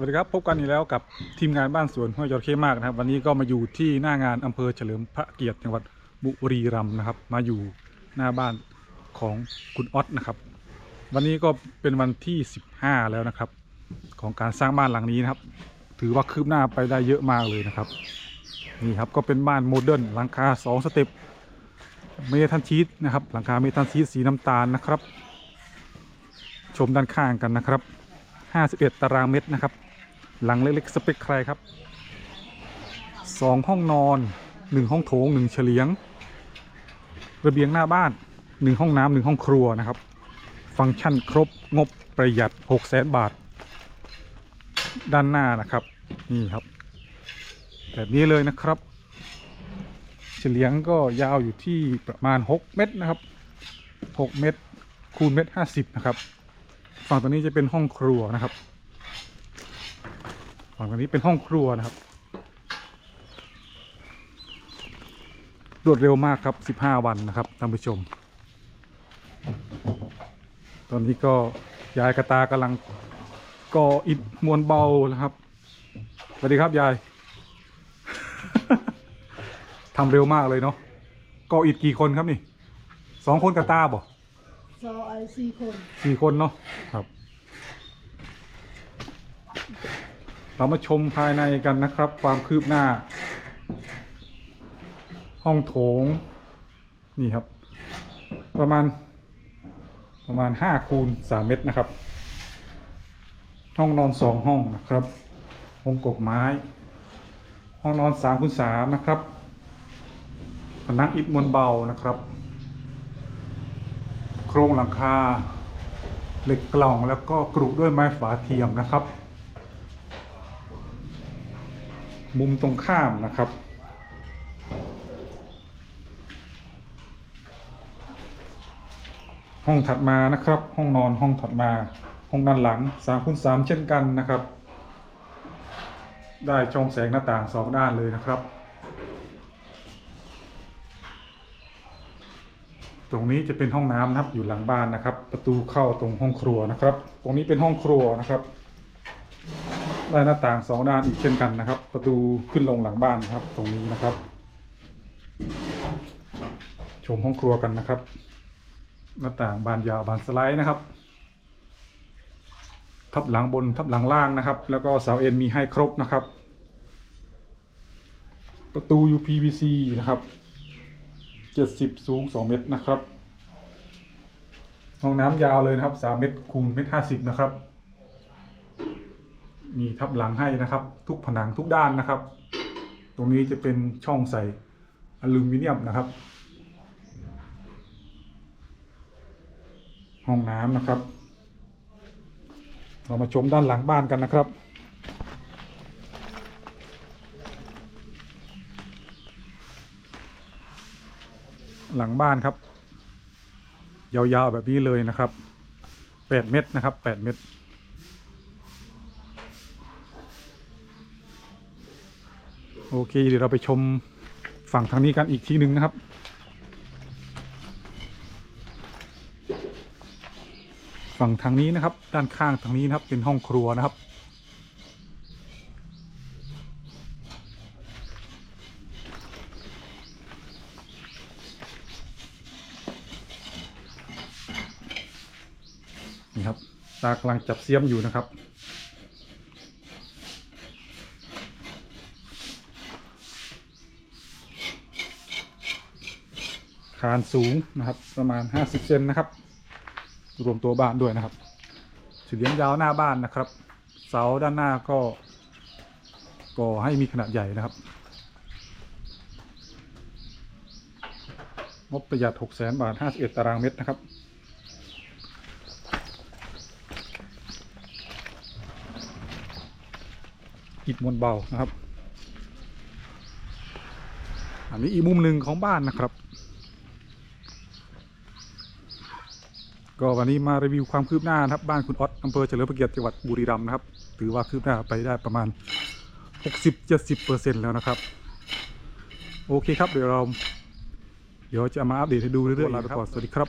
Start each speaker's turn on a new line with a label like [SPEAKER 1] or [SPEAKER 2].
[SPEAKER 1] วัสดีครับพบกันอีกแล้วกับทีมงานบ้านสวนห้วยจระเข้มากนะครับ วันนี้ก็มาอยู่ที่หน้างานอำเภอเฉลิมพระเกียรติจังหวัดบุรีรัมย์นะครับ มาอยู่หน้าบ้านของคุณออสนะครับ วันนี้ก็เป็นวันที่ 15 แล้วนะครับ ของการสร้างบ้านหลังนี้นะครับ ถือว่าคืบหน้าไปได้เยอะมากเลยนะครับนี่ครับก็เป็นบ้านโมเดิร์นหลังคา2สเต็ปเมทัลชีตนะครับ หลังคาเมทัลชีตสีน้ำตาลนะครับ ชมด้านข้างกันนะครับ51 ตารางเมตรนะครับ หลังเล็กๆสเปคใครครับ2ห้องนอน1ห้องโถง1เฉลียง ระเบียงหน้าบ้าน1ห้องน้ำ1ห้องครัวนะครับ ฟังก์ชันครบงบประหยัด6 0 0 0 0บาท ด้านหน้านะครับ นี่ครับ แบบนี้เลยนะครับ เฉลียงก็ยาวอยู่ที่ประมาณ 6 เมตรนะครับ 6 เมตรคูณเมตร50นะครับ ฝั่งตรงนี้จะเป็นห้องครัวนะครับ ฝั่งตรงนี้เป็นห้องครัวนะครับ รวดเร็วมากครับ 15 วันนะครับท่านผู้ชม ตอนนี้ก็ยายกระตากำลังก่ออิฐมวลเบานะครับ สวัสดีครับยาย ทำเร็วมากเลยเนาะก่ออิฐกี่คนครับนี่ สองคนกระตาบ่
[SPEAKER 2] ซอไอสี่คน
[SPEAKER 1] สี่คนเนาะครับ เรามาชมภายในกันนะครับ ความคืบหน้า ห้องโถง นี่ครับ ประมาณ ประมาณห้าคูณสามเมตรนะครับ ห้องนอนสองห้องนะครับห้องกบไม้ ห้องนอนสามคูณสามนะครับผนังอิฐมวลเบานะครับ โครงหลังคา เหล็กกล่องแล้วก็กรุด้วยไม้ฝาเทียมนะครับ มุมตรงข้ามนะครับ ห้องถัดมานะครับ ห้องนอนห้องถัดมา ห้องด้านหลัง3คูณ3เช่นกันนะครับ ได้ช่องแสงหน้าต่างสองด้านเลยนะครับ ตรงนี้จะเป็นห้องน้ำนะครับอยู่หลังบ้านนะครับ ประตูเข้าตรงห้องครัวนะครับ ตรงนี้เป็นห้องครัวนะครับ ได้หน้าต่างสองด้านอีกเช่นกันนะครับ ประตูขึ้นลงหลังบ้านครับ ตรงนี้นะครับ ชมห้องครัวกันนะครับ หน้าต่างบานยาวบานสไลด์นะครับ ทับหลังบนทับหลังล่างนะครับ แล้วก็เสาเอ็นมีให้ครบนะครับ ประตู UPVC นะครับเจ็ดสิบสูงสองเมตรนะครับห้องน้ำยาวเลยนะครับสามเมตรคูณเมตรห้าสิบนะครับ มีทับหลังให้นะครับ ทุกผนังทุกด้านนะครับ ตรงนี้จะเป็นช่องใส่อลูมิเนียมนะครับ ห้องน้ำนะครับ เรามาชมด้านหลังบ้านกันนะครับหลังบ้านครับ ยาวๆแบบนี้เลยนะครับแปดเมตรนะครับแปดเมตร โอเค เดี๋ยวเราไปชมฝั่งทางนี้กันอีกทีหนึ่งนะครับ ฝั่งทางนี้นะครับ ด้านข้างทางนี้นะครับ เป็นห้องครัวนะครับ นี่ครับตากำลังจับเสียมอยู่นะครับ คานสูงนะครับ ประมาณ 50เซนนะครับ รวมตัวบ้านด้วยนะครับสีเลียงยาวหน้าบ้านนะครับ เสาด้านหน้าก็ก่อให้มีขนาดใหญ่นะครับงบประหยัด6 0 0 0 0 0บาท 51 ตารางเมตรนะครับ อิฐมวลเบานะครับ อันนี้อีกมุมหนึ่งของบ้านนะครับ ก็วันนี้มารีวิวความคืบหน้านะครับ บ้านคุณออสอำเภอเฉลิมพระเกียรติจังหวัดบุรีรัมย์นะครับ ถือว่าคืบหน้าไปได้ประมาณ 60-70%แล้วนะครับ โอเคครับเดี๋ยวเราเดี๋ยวจะมาอัปเดตให้ดูเรื่อยๆลาไปก่อนสวัสดีครับ